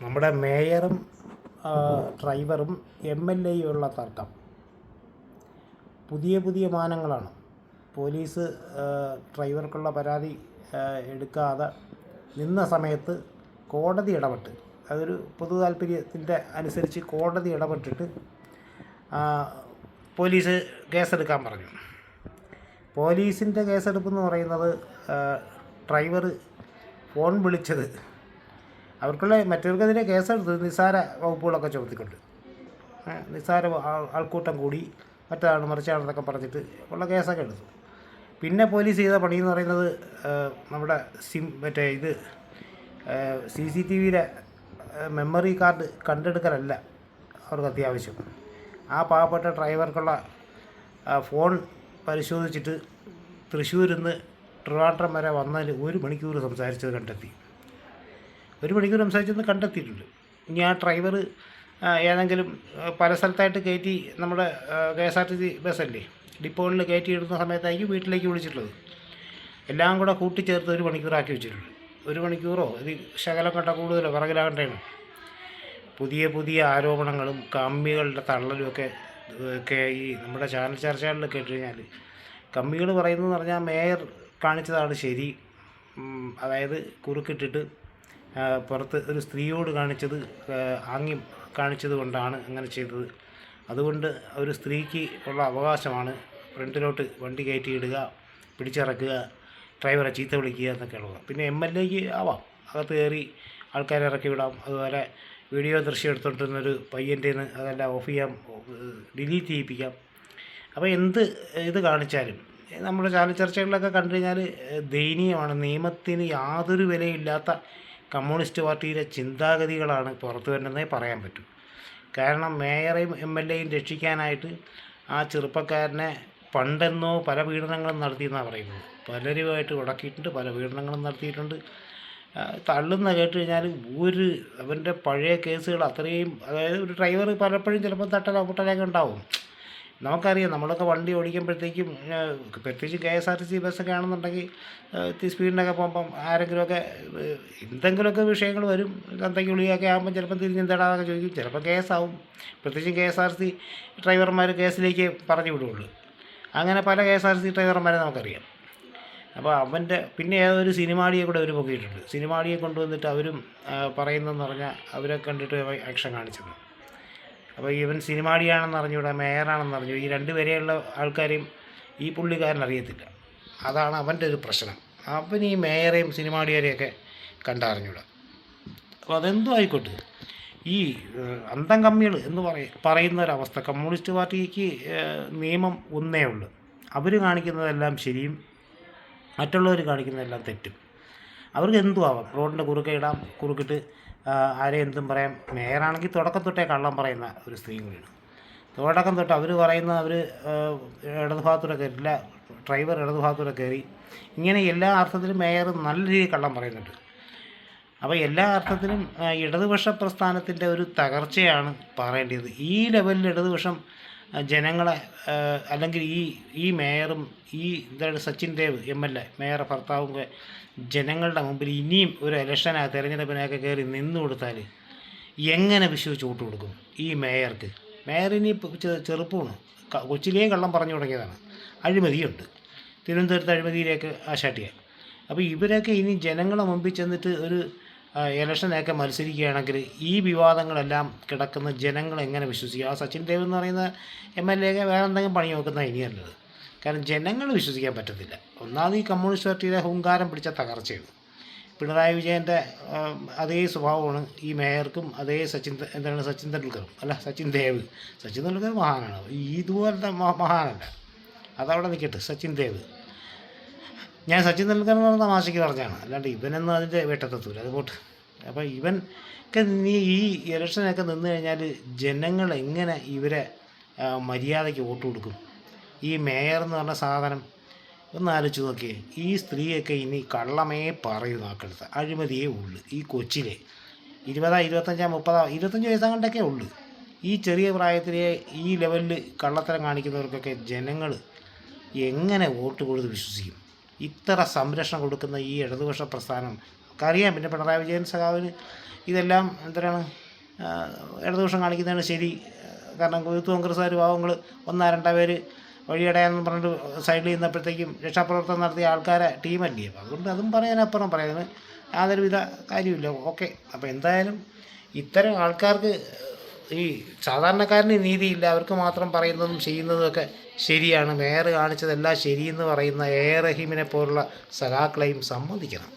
നമ്മുടെ മേയറും ഡ്രൈവറും M L എയും ഉള്ള തർക്കം. പുതിയ പുതിയ മാനങ്ങളാണ്. പോലീസ് ഡ്രൈവർക്കുള്ള പരാതി എടുക്കാതെ നിന്ന സമയത്ത് കോടതി ഇടപെട്ട് അതൊരു പൊതു താല്പര്യത്തിന്റെ അനുസരിച്ച് കോടതി ഇടപെട്ടിട്ട് പോലീസ് കേസെടുക്കാൻ പറഞ്ഞു. പോലീസിന്റെ കേസെടുപ്പെന്ന് പറയുന്നത് ഡ്രൈവർ ഫോൺ വിളിച്ചത് അവർക്കുള്ള മറ്റവർക്കെതിരെ കേസെടുത്ത് നിസ്സാര വകുപ്പുകളൊക്കെ ചുമത്തിക്കൊണ്ട്. നിസ്സാര ആൾ- ആൾക്കൂട്ടം കൂടി മറ്റാണ് മറിച്ചാണെന്നൊക്കെ പറഞ്ഞിട്ട് ഉള്ള കേസൊക്കെ എടുത്തു. പിന്നെ പോലീസ് ചെയ്ത പണി എന്ന് പറയുന്നത് നമ്മുടെ സിം മറ്റേ ഇത് സി സി ടി വിയിലെ മെമ്മറി കാർഡ് കണ്ടെടുക്കലല്ല അവർക്ക് അത്യാവശ്യം. ആ പാവപ്പെട്ട ഡ്രൈവർക്കുള്ള ഫോൺ പരിശോധിച്ചിട്ട് തൃശ്ശൂരിൽ നിന്ന് ട്രിവാൻഡ്രം വരെ വന്നതിൽ ഒരു മണിക്കൂർ സംസാരിച്ചത് കണ്ടെത്തി. ഒരു മണിക്കൂർ സംസാരിച്ചെന്ന് കണ്ടെത്തിയിട്ടുണ്ട്. ഇനി ആ ഡ്രൈവർ ഏതെങ്കിലും പല സ്ഥലത്തായിട്ട് കയറ്റി നമ്മുടെ K S R T C ബസ്സല്ലേ ഡിപ്പോകളിൽ കയറ്റി ഇടുന്ന സമയത്തായിരിക്കും വീട്ടിലേക്ക് വിളിച്ചിട്ടുള്ളത്. എല്ലാം കൂടെ കൂട്ടിച്ചേർത്ത് ഒരു മണിക്കൂറാക്കി വെച്ചിട്ടുണ്ട്. ഒരു മണിക്കൂറോ ഇത് ശകലം കണ്ട കൂടുതലോ? പിറകിലാകണ്ടേണ് പുതിയ പുതിയ ആരോപണങ്ങളും കമ്മികളുടെ തള്ളലും ഒക്കെ ഒക്കെ ഈ നമ്മുടെ ചാനൽ ചർച്ചകളിൽ കേട്ട് കഴിഞ്ഞാൽ കമ്മികൾ പറയുന്നതെന്ന് പറഞ്ഞാൽ മേയർ കാണിച്ചതാണ് ശരി. അതായത് കുറുക്കിട്ടിട്ട് പുറത്ത് ഒരു സ്ത്രീയോട് കാണിച്ചത് ആംഗ്യം കാണിച്ചത് കൊണ്ടാണ് അങ്ങനെ ചെയ്തത്. അതുകൊണ്ട് ഒരു സ്ത്രീക്ക് ഉള്ള അവകാശമാണ് ഫ്രണ്ടിലോട്ട് വണ്ടി കയറ്റിയിടുക പിടിച്ചിറക്കുക ഡ്രൈവറെ ചീത്ത വിളിക്കുക എന്നൊക്കെ ഉള്ളത്. പിന്നെ എം എൽ എക്ക് ആവാം. അകത്ത് കയറി ആൾക്കാരെ ഇറക്കി വിടാം. അതുപോലെ വീഡിയോ ദൃശ്യം എടുത്തോണ്ടിരുന്നൊരു പയ്യന്റെ അതെല്ലാം ഓഫ് ചെയ്യാം ഡിലീറ്റ് ചെയ്യിപ്പിക്കാം. അപ്പോൾ എന്ത് ഇത് കാണിച്ചാലും നമ്മുടെ ചാനൽ ചർച്ചകളിലൊക്കെ കണ്ടു കഴിഞ്ഞാൽ ദയനീയമാണ്. നിയമത്തിന് യാതൊരു വിലയില്ലാത്ത കമ്മ്യൂണിസ്റ്റ് പാർട്ടിയിലെ ചിന്താഗതികളാണ് പുറത്തു വരുന്നതെന്നേ പറയാൻ പറ്റും. കാരണം മേയറേയും എം എൽ എയും രക്ഷിക്കാനായിട്ട് ആ ചെറുപ്പക്കാരനെ പണ്ടെന്നോ പല പീഡനങ്ങളും നടത്തിയെന്നാണ് പറയുന്നത്. പലരുമായിട്ട് ഉടക്കിയിട്ടുണ്ട് പല പീഡനങ്ങളും നടത്തിയിട്ടുണ്ട്. തള്ളുന്ന കേട്ട് കഴിഞ്ഞാൽ ഒരു അവന്റെ പഴയ കേസുകൾ അത്രയും അതായത് ഒരു ഡ്രൈവർ പലപ്പോഴും ചിലപ്പോൾ തട്ടലോ പൊട്ടലൊക്കെ ഉണ്ടാവും. നമുക്കറിയാം നമ്മളൊക്കെ വണ്ടി ഓടിക്കുമ്പോഴത്തേക്കും പ്രത്യേകിച്ച് K S R T C ബസ്സൊക്കെ ആണെന്നുണ്ടെങ്കിൽ ഇത്തിരി സ്പീഡിനൊക്കെ പോകുമ്പം ആരെങ്കിലുമൊക്കെ എന്തെങ്കിലുമൊക്കെ വിഷയങ്ങൾ വരും എന്തെങ്കിലും ഉള്ളിയൊക്കെ ആകുമ്പോൾ ചിലപ്പോൾ തിരിഞ്ഞെന്താടാന്നൊക്കെ ചോദിക്കും. ചിലപ്പോൾ കേസാവും. പ്രത്യേകിച്ചും കെ എസ് ആർ സി ഡ്രൈവർമാർ കേസിലേക്ക് പറഞ്ഞു വിടുകയുള്ളൂ അങ്ങനെ പല കെ എസ് ആർ സി ഡ്രൈവർമാരെ നമുക്കറിയാം. അപ്പോൾ അവന്റെ പിന്നെ ഏതൊരു സിനിമാടിയെ കൂടെ അവർ പൊക്കിയിട്ടുണ്ട്. സിനിമാടിയെ കൊണ്ടുവന്നിട്ട് അവരും പറയുന്നതെന്ന് പറഞ്ഞാൽ അവരെ കണ്ടിട്ട് ആക്ഷൻ കാണിച്ചത്. അപ്പോൾ ഇവൻ സിനിമാടിയാണെന്ന് അറിഞ്ഞു ഇവിടെ മേയറാണെന്ന് അറിഞ്ഞു. ഈ രണ്ട് പേരെയുള്ള ആൾക്കാരെയും ഈ പുള്ളിക്കാരൻ അറിയത്തില്ല. അതാണ് അവന്റെ ഒരു പ്രശ്നം. അവൻ ഈ മേയറേയും സിനിമാടിയാരെയൊക്കെ കണ്ടറിഞ്ഞൂടാ. അപ്പോൾ അതെന്തോ ആയിക്കോട്ടെ. ഈ അന്തം കമ്മികൾ എന്ന് പറയ പറയുന്ന ഒരവസ്ഥ കമ്മ്യൂണിസ്റ്റ് പാർട്ടിക്ക് നിയമം ഒന്നേ ഉള്ളൂ. അവർ കാണിക്കുന്നതെല്ലാം ശരിയും മറ്റുള്ളവർ കാണിക്കുന്നതെല്ലാം തെറ്റും. അവർക്ക് എന്തും ആവാം റോഡിന്റെ കുറുക്കെ ഇടാം കുറുക്കിട്ട് ആരെ എന്തും പറയാം. മേയറാണെങ്കിൽ തുടക്കം തൊട്ടേ കള്ളം പറയുന്ന ഒരു സ്ത്രീ കൂടിയാണ്. തുടക്കം തൊട്ട് അവർ പറയുന്ന അവർ ഇടതുഭാഗത്തൂടെ കയറില്ല ഡ്രൈവർ ഇടതുഭാഗത്തൂടെ കയറി. ഇങ്ങനെ എല്ലാ അർത്ഥത്തിലും മേയർ നല്ല രീതിയിൽ കള്ളം പറയുന്നുണ്ട്. അപ്പോൾ എല്ലാ അർത്ഥത്തിലും ഇടതുപക്ഷ പ്രസ്ഥാനത്തിന്റെ ഒരു തകർച്ചയാണ് പറയേണ്ടത്. ഈ ലെവലിൽ ഇടതുപക്ഷം ജനങ്ങളെ അല്ലെങ്കിൽ ഈ ഈ മേയറും ഈ എന്താണ് Sachin Dev M L A mayor ഭർത്താവും ജനങ്ങളുടെ മുമ്പിൽ ഇനിയും ഒരു ഇലക്ഷനാ തെരഞ്ഞെടുപ്പിനൊക്കെ കയറി നിന്നു കൊടുത്താൽ എങ്ങനെ വിശ്വസിച്ച് വോട്ട് കൊടുക്കും ഈ മേയർക്ക്? മേയറിനി ചെറുപ്പമാണ്. കൊച്ചിലേയും കള്ളം പറഞ്ഞു തുടങ്ങിയതാണ്. അഴിമതിയുണ്ട്. തിരുവനന്തപുരത്ത് അഴിമതിയിലേക്ക് ആശാട്ടിയ അപ്പോൾ ഇവരൊക്കെ ഇനി ജനങ്ങളെ മുമ്പിൽ ചെന്നിട്ട് ഒരു ഇലക്ഷനൊക്കെ മത്സരിക്കുകയാണെങ്കിൽ ഈ വിവാദങ്ങളെല്ലാം കിടക്കുന്ന ജനങ്ങൾ എങ്ങനെ വിശ്വസിക്കും? ആ സച്ചിൻ ദേവ് എന്ന് പറയുന്ന എം എൽ എ വേറെ എന്തെങ്കിലും പണി നോക്കുന്ന ഇനിയല്ലത്. കാരണം ജനങ്ങൾ വിശ്വസിക്കാൻ പറ്റത്തില്ല. ഒന്നാമത് ഈ കമ്മ്യൂണിസ്റ്റ് പാർട്ടിയുടെ ഹുങ്കാരം പിടിച്ച തകർച്ചയാണ്. പിണറായി വിജയന്റെ അതേ സ്വഭാവമാണ് ഈ മേയർക്കും അതേ സച്ചിൻ എന്താണ് സച്ചിൻ തെണ്ടുൽക്കറും. അല്ല സച്ചിൻ ദേവ്. സച്ചിൻ തെണ്ടുൽക്കർ മഹാനാണ്. ഇതുപോലത്തെ മഹാനല്ല. അതവിടെ നിൽക്കട്ടെ സച്ചിൻ ദേവ്. ഞാൻ സച്ചിൻ തെണ്ടുൽക്കർ എന്ന് പറഞ്ഞ തമാശയ്ക്ക് പറഞ്ഞാണ് അല്ലാണ്ട് ഇവനൊന്നും അതിന്റെ വേട്ടത്തെത്തൂല അത് പോട്ട്. അപ്പോൾ ഇവൻ ഒക്കെ നീ ഈ ഇലക്ഷനൊക്കെ നിന്ന് കഴിഞ്ഞാൽ ജനങ്ങൾ എങ്ങനെ ഇവരെ മര്യാദയ്ക്ക് വോട്ട് കൊടുക്കും? ഈ മേയർ എന്ന് പറഞ്ഞ സാധനം ഒന്ന് ആലോചിച്ച് നോക്കിയേ. ഈ സ്ത്രീയൊക്കെ ഇനി കള്ളമേ പറയൂ നാക്കെടുത്ത്. അഴിമതിയേ ഉള്ളു. ഈ കൊച്ചിലെ ഇരുപതാ ഇരുപത്തഞ്ചാ മുപ്പതാ ഇരുപത്തഞ്ച് വയസ്സാകണ്ടൊക്കെ ഉള്ളു. ഈ ചെറിയ പ്രായത്തിലെ ഈ ലെവലിൽ കള്ളത്തരം കാണിക്കുന്നവർക്കൊക്കെ ജനങ്ങൾ എങ്ങനെ വോട്ട് കൊടുത്ത് വിശ്വസിക്കും? ഇത്ര സംരക്ഷണം കൊടുക്കുന്ന ഈ ഇടതുപക്ഷ പ്രസ്ഥാനം അറിയാം പിന്നെ പിണറായി വിജയൻ സഖാവിന് ഇതെല്ലാം എന്താണ് ഇടതുപക്ഷം കാണിക്കുന്നതാണ് ശരി. കാരണം യൂത്ത് കോൺഗ്രസ്സുകാർ പാവങ്ങൾ ഒന്നാ രണ്ടാ പേര് വഴിയടയാന്ന് പറഞ്ഞിട്ട് സൈഡിൽ നിന്നപ്പോഴത്തേക്കും രക്ഷാപ്രവർത്തനം നടത്തിയ ആൾക്കാരെ ടീമല്ലേ. അപ്പോൾ അതുകൊണ്ട് അതും പറയാനപ്പുറം യാതൊരു യാതൊരുവിധ കാര്യമില്ല ഓക്കെ. അപ്പോൾ എന്തായാലും ഇത്തരം ആൾക്കാർക്ക് ഈ സാധാരണക്കാരന് നീതിയില്ല. അവർക്ക് മാത്രം പറയുന്നതും ചെയ്യുന്നതും ഒക്കെ ശരിയാണ്. മേയർ കാണിച്ചതെല്ലാം ശരിയെന്ന് പറയുന്ന എ റഹീമിനെ പോലുള്ള സഖാക്കളെയും സമ്മതിക്കണം